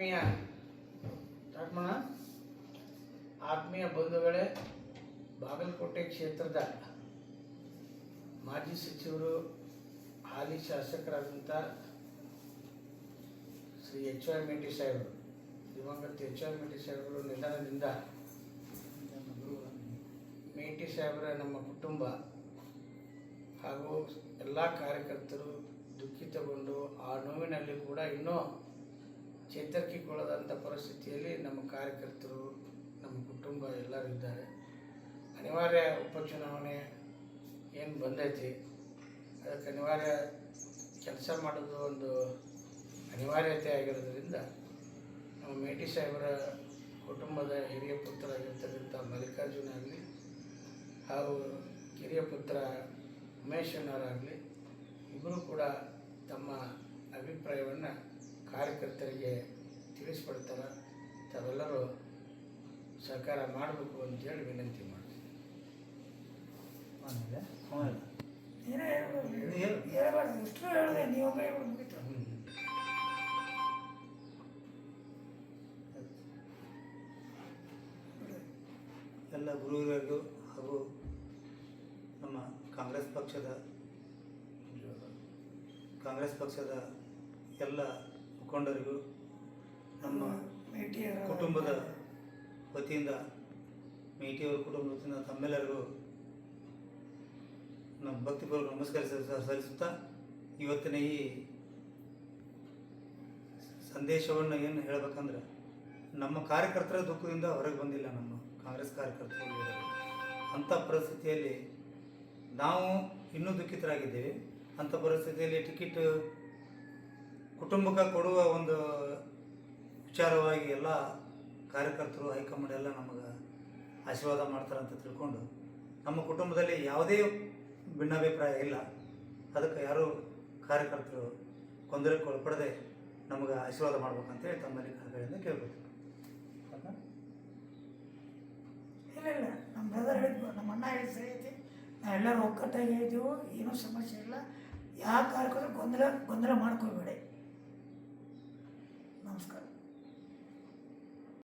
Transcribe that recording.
ಆತ್ಮೀಯ ಮಾಡೋಣ? ಆತ್ಮೀಯ ಬಂಧುಗಳೇ, ಬಾಗಲಕೋಟೆ ಕ್ಷೇತ್ರದ ಮಾಜಿ ಸಚಿವರು, ಹಾಲಿ ಶಾಸಕರಾದಂಥ ಶ್ರೀ ಎಚ್ ವೈ ಮೇಟಿ ಸಾಹೇಬರು ದಿವಂಗತ ಎಚ್ ವೈ ಮೇಟಿ ಸಾಹೇಬರು ನಿಧನದಿಂದ ಮೇಟಿ ಸಾಹೇಬರ ನಮ್ಮ ಕುಟುಂಬ ಹಾಗೂ ಎಲ್ಲ ಕಾರ್ಯಕರ್ತರು ದುಃಖಿತಗೊಂಡು ಆ ನೋವಿನಲ್ಲಿ ಕೂಡ ಇನ್ನೂ ಚೇತರಿಸಿಕೊಳ್ಳದಂಥ ಪರಿಸ್ಥಿತಿಯಲ್ಲಿ ನಮ್ಮ ಕಾರ್ಯಕರ್ತರು, ನಮ್ಮ ಕುಟುಂಬ ಎಲ್ಲರೂ ಇದ್ದಾರೆ. ಅನಿವಾರ್ಯ ಉಪಚುನಾವಣೆ ಏನು ಬಂದೈತಿ? ಅದಕ್ಕೆ ಅನಿವಾರ್ಯ ಕೆಲಸ ಮಾಡೋದು ಒಂದು ಅನಿವಾರ್ಯತೆ ಆಗಿರೋದ್ರಿಂದ ನಮ್ಮ ಮೇಟಿ ಸಾಹೇಬರ ಕುಟುಂಬದ ಹಿರಿಯ ಪುತ್ರರಾಗಿರ್ತಕ್ಕಂಥ ಮಲ್ಲಿಕಾರ್ಜುನ ಆಗಲಿ ಹಾಗೂ ಕಿರಿಯ ಪುತ್ರ ಉಮೇಶನವರಾಗಲಿ ಇಬ್ಬರೂ ಕೂಡ ತಮ್ಮ ಅಭಿಪ್ರಾಯವನ್ನು ಕಾರ್ಯಕರ್ತರಿಗೆ ತಿಳಿಸ್ಕೊಡ್ತಾರೆ. ತಾವೆಲ್ಲರೂ ಸಹಕಾರ ಮಾಡಬೇಕು ಅಂತೇಳಿ ವಿನಂತಿ ಮಾಡ್ತೀನಿ. ನೀನೇ ನೀ ಹೇಳು. ಹೇಳ್ಬಾರ್ದು. ಇಷ್ಟು ಹೇಳಿದೆ ನೀವೊಬ್ಬ ಹೇಳ್ಬಿಡು ಎಲ್ಲ ಗುರುಗಳಿಗೂ ಹಾಗೂ ನಮ್ಮ ಕಾಂಗ್ರೆಸ್ ಪಕ್ಷದ ಕಾಂಗ್ರೆಸ್ ಪಕ್ಷದ ಎಲ್ಲ ಮುಖಂಡರಿಗೂ ನಮ್ಮ ಕುಟುಂಬದ ವತಿಯಿಂದ ಮೇಟಿಯವರ ಕುಟುಂಬದ ವತಿಯಿಂದ ತಮ್ಮೆಲ್ಲರಿಗೂ ನಮ್ಮ ಭಕ್ತಿಪೂರ್ವಕ ನಮಸ್ಕಾರ ಸಲ್ಲಿಸುತ್ತಾ ಇವತ್ತಿನ ಈ ಸಂದೇಶವನ್ನು ಏನು ಹೇಳಬೇಕಂದ್ರೆ ನಮ್ಮ ಕಾರ್ಯಕರ್ತರ ದುಃಖದಿಂದ ಹೊರಗೆ ಬಂದಿಲ್ಲ ನಮ್ಮ ಕಾಂಗ್ರೆಸ್ ಕಾರ್ಯಕರ್ತರು ಅಂಥ ಪರಿಸ್ಥಿತಿಯಲ್ಲಿ ನಾವು ಇನ್ನೂ ದುಃಖಿತರಾಗಿದ್ದೇವೆ. ಅಂಥ ಪರಿಸ್ಥಿತಿಯಲ್ಲಿ ಟಿಕೆಟ್ ಕುಟುಂಬಕ್ಕೆ ಕೊಡುವ ಒಂದು ವಿಚಾರವಾಗಿ ಎಲ್ಲ ಕಾರ್ಯಕರ್ತರು, ಹೈಕಮಾಂಡ್ ಎಲ್ಲ ನಮಗೆ ಆಶೀರ್ವಾದ ಮಾಡ್ತಾರೆ ಅಂತ ತಿಳ್ಕೊಂಡು ನಮ್ಮ ಕುಟುಂಬದಲ್ಲಿ ಯಾವುದೇ ಭಿನ್ನಾಭಿಪ್ರಾಯ ಇಲ್ಲ. ಅದಕ್ಕೆ ಯಾರೂ ಕಾರ್ಯಕರ್ತರು ತೊಂದರೆಗೆ ಒಳಪಡದೆ ನಮಗೆ ಆಶೀರ್ವಾದ ಮಾಡ್ಬೇಕಂತೇಳಿ ತಮ್ಮಲ್ಲಿ ಕಡೆಯಿಂದ ಕೇಳ್ಬೋದು? ಇಲ್ಲ ಇಲ್ಲ. ನಮ್ಮ ಬ್ರದರ್ ಹೇಳಿದ್ವು ನಮ್ಮ ಅಣ್ಣ ಹೇಳಿದ ಸರಿ ನಾವೆಲ್ಲರೂ ಒಕ್ಕಟ್ಟಾಗಿ ಹೇಳ್ತೀವೋ ಏನೂ ಸಮಸ್ಯೆ ಇಲ್ಲ. ಯಾವ ಕಾರ್ಯಕ್ರಮ ಗೊಂದಲ ಗೊಂದಲ ಮಾಡ್ಕೊಳ್ಬೇಡಿ. ನಮಸ್ಕಾರ